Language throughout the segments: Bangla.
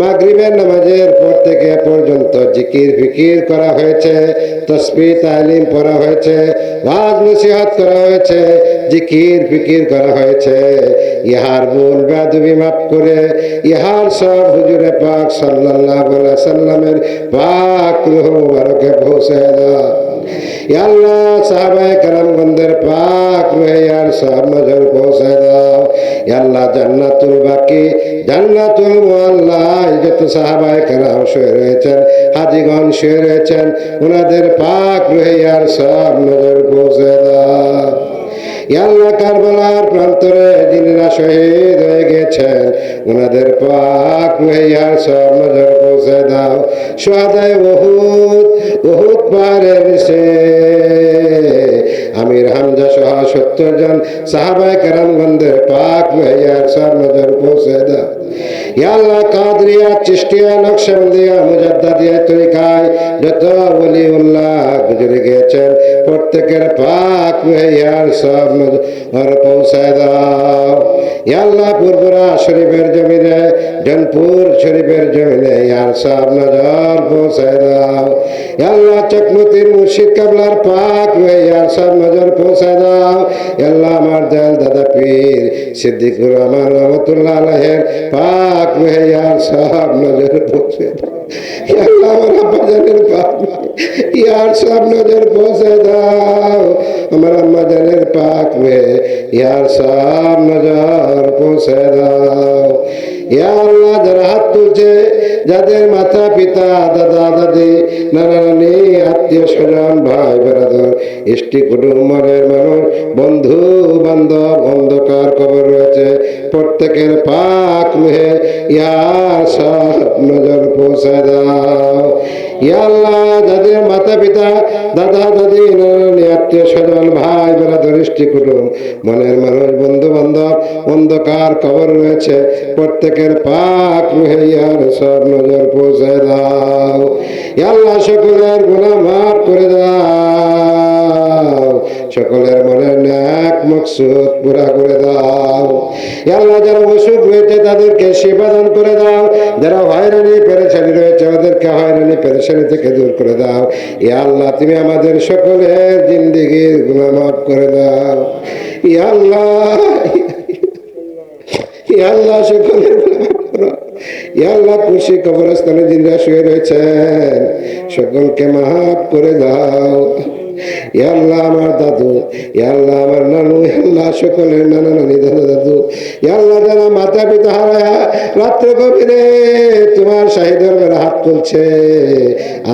মাগরিবের নামাজের পর থেকে পর্যন্ত জিকির ফিকির করা হয়েছে তসবি তালিম পড়া হয়েছে, ভাগ নসিহত করা হয়েছে, জিকির ফিকির করা হয়েছে। ইহার ভুল বেদবি মাফ করে ইহার সব হুজুরে পাক আলাইহি সাল্লামের পাক রূহ মুবারকে পৌঁছে পাক রূহে সব নজর পৌঁছে দাও। আল্লাহ, জান্নাতুল বাকি জান্নাতুল মুআল্লা যত সাহাবায়ে কেরাম শুয়ে রয়েছেন, হাজিগণ শুয়ে রয়েছেন, ওনাদের পাক রূহে ইয়ার সব নজর পৌঁছে আল্লাহ, কারবালার প্রান্তরে যিনিরা শহীদ হয়ে গেছেন ওনাদের পাক মেয়ার সব নজর পৌঁছে দাও। সোহাদায় বহুত বহুত আমির হামজা সহ সত্তর জন সাহাবায় কেরামগঞ্জের পাক মেয়ার সব নজর পৌঁছে দাও আল্লাহ কাদরিয়া চিষ্টিয়া নকশবন্দিয়া মুজাদ্দাদিয়া তরিকায় যত বলি উল্লাহ গুজরে গিয়েছেন, প্রত্যেকের পাক মেয়ার সব নজর পৌঁছায় দাও। আল্লাহ, পূর্বরা শরীফের জমিনে, জনপুর শরীফের জমিনে ইয়ার সব নজর পৌঁছায় দাও। আল্লাহ চকমতির মুর্শিদ কাবলার পাক ইয়ার সব নজর পৌঁছায় দাও। আল্লাহ আমার দয়াল দাদা পীর, সিদ্দিকুর রহমান রহমতুল্লাহ আলহের পাক ইয়ার সব নজর তুলছে, যাদের মাতা পিতা, দাদা দাদি, নানা নানি, আত্মীয় স্বজন, ভাই, বেড়াদর ইষ্টি কুটুম্বরের মানুষ বন্ধু, বান্ধব, অন্ধকার কবর রয়েছে। প্রত্যেকের পাক মুহে ইয়ার সব নজর পৌঁছে দাও। ইয়া আল্লাহ, যাদের মাতা পিতা দাদা, দাদি আত্মীয় স্বজন ভাই বেড়াদর দৃষ্টি কুটুম মনের মানুষ বন্ধু বান্ধব অন্ধকার কবর রয়েছে। প্রত্যেকের পাক মুহে ইয়ার সব নজর পৌঁছে দাও। ইয়া আল্লাহ, সকলের গুনাহ মাফ আল্লাহ যারা অসুখ রয়েছে, তাদেরকে সেবা দান করে দাও। যারা হয়রানি পেরেছানি রয়েছে, ওদেরকে হয়রানি পেরেছানি থেকে দূর করে দাও। ইয়া আল্লাহ, তুমি আমাদের সকলের জিন্দিগির গুনাহ মাফ করে দাও। ইয়া আল্লাহ আল্লাহ সকলের কবরস্থানে জিন্দা শুয়ে রয়েছেন। সকলকে মাফ করে দাও। আল্লাহ আমার দাদু আল্লাহ আমার নানু সকলের নানা নানি, দাদা, দাদু। যারা মাতা পিতা হারায়া রাত্রে গভীরে তোমার শাহী হাত তুলছে।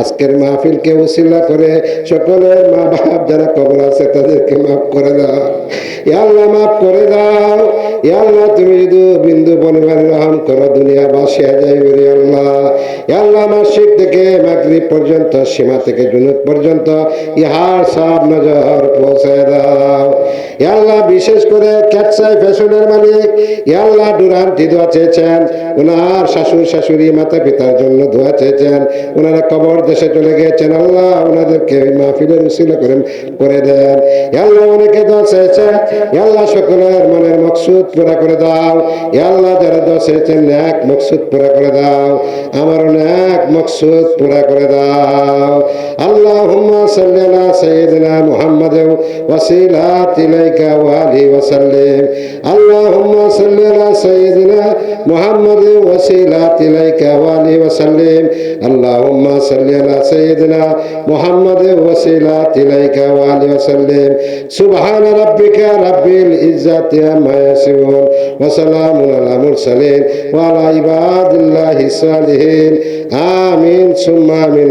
আজকের মাহফিলকে উশিলা করে সকলের মা বাপ যারা কবর আছে তাদেরকে মাফ করে দাও। আল্লাহ মাফ করে দাও। আল্লাহ, তুমি যদি বিন্দু পরিমাণে রহম করো দুনিয়া বাসিয়া যাইবে রে আল্লাহ। আল্লাহ মাসিক থেকে, মাগরিব পর্যন্ত, সীমা থেকে, জুনুদ পর্যন্ত, ইহার সব নজর ক্যাটসাই ফ্যাশনের মালিক ইয়া আল্লাহ ডুরান্টি দোয়া চেয়েছেন ওনার শাশুড় শাশুড়ি মাতা পিতার জন্য দোয়া চেয়েছেন ওনারা কবর দেশে চলে গিয়েছেন, আল্লাহ ওনাদেরকে মাহফিলের উসিলা করে করে দেন। ইয়া আল্লাহ অনেকে দোয়া চেয়েছেন ইয়া আল্লাহ সকলের মনের মকসুদ পুরা করে দাও ইয়া আল্লাহ যারা দোয়া চেয়েছেন ন্যাক মকসুদ পুরা করে দাও আমার অনেক মকসুদ পুরা করে দাও। আল্লাহুম্মা সাল্লি আলা সাইয়্যিদিনা মুহাম্মাদ ওয়াসিলাত ইলাইকা ওয়া আলিহি ওয়া সাল্লিম আল্লাহুম্মা সাল্লি আলা সাইয়্যিদিনা মুহাম্মাদ ওয়াসিলাত ইলাইকা ওয়া আলিহি ওয়া সাল্লিম। আল্লাহুম্মা সাল্লি আলা সাইয়্যিদিনা মুহাম্মাদ ওয়াসিলাত ইলাইকা ওয়া আলিহি ওয়া সাল্লিম। সুবহান রাব্বিকা রাব্বিল ইজ্জাতি আম্মা ইয়াসিফুন। ওয়া সালামুন আলা মুরসালিন। ওয়া আলা ইবাদিল্লাহি সালিহিন। আমিন, সুম্মা আমিন